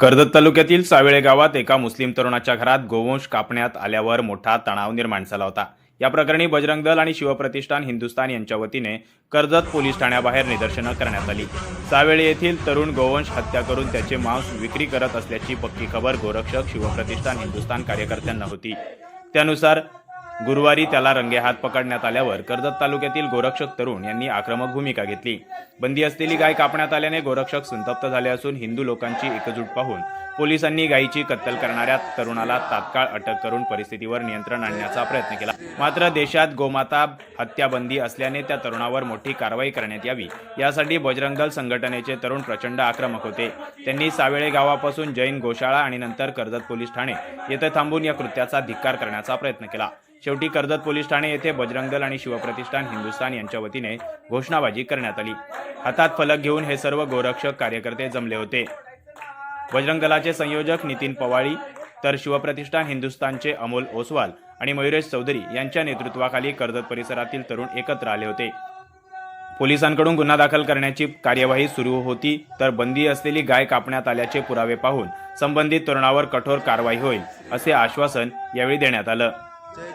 कर्जत तालुक्यातील सावेळे गावात एका मुस्लिम तरुणाच्या घरात गोवंश कापण्यात आल्यावर मोठा तणाव निर्माण झाला होता. या प्रकरणी बजरंग दल आणि शिवप्रतिष्ठान हिंदुस्थान यांच्या वतीने कर्जत पोलीस ठाण्याबाहेर निदर्शनं करण्यात आली. सावेळे येथील तरुण गोवंश हत्या करून त्याचे मांस विक्री करत असल्याची पक्की खबर गोरक्षक शिवप्रतिष्ठान हिंदुस्थान कार्यकर्त्यांना होती. त्यानुसार गुरुवारी त्याला रंगेहात पकडण्यात आल्यावर कर्जत तालुक्यातील गोरक्षक तरुण यांनी आक्रमक भूमिका घेतली. बंदी असलेली गाय कापण्यात आल्याने गोरक्षक संतप्त झाले असून हिंदू लोकांची एकजूट पाहून पोलिसांनी गायीची कत्तल करणाऱ्या तरुणाला तात्काळ अटक करून परिस्थितीवर नियंत्रण आणण्याचा प्रयत्न केला. मात्र देशात गोमाता हत्या बंदी असल्याने त्या तरुणावर मोठी कारवाई करण्यात यावी. यासाठी बजरंग दल संघटनेचे तरुण प्रचंड आक्रमक होते. त्यांनी सावेळे गावापासून जैन गोशाळा आणि नंतर कर्जत पोलीस ठाणे येथे थांबून या कृत्याचा धिक्कार करण्याचा प्रयत्न केला. शेवटी कर्जत पोलीस ठाणे येथे बजरंग दल आणि शिवप्रतिष्ठान हिंदुस्थान यांच्या वतीने घोषणाबाजी करण्यात आली. हातात फलक घेऊन हे सर्व गोरक्षक कार्यकर्ते जमले होते. बजरंग दलाचे संयोजक नितीन पवाळी तर शिवप्रतिष्ठान हिंदुस्थानचे अमोल ओसवाल आणि मयुरेश चौधरी यांच्या नेतृत्वाखाली कर्जत परिसरातील तरुण एकत्र आले होते. पोलिसांकडून गुन्हा दाखल करण्याची कार्यवाही सुरू होती तर बंदी असलेली गाय कापण्यात आल्याचे पुरावे पाहून संबंधित तरुणावर कठोर कारवाई होईल असे आश्वासन यावेळी देण्यात आलं जय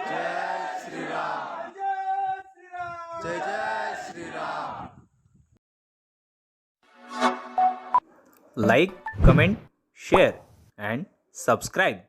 जय श्रीराम जय जय श्रीराम जय like comment share and subscribe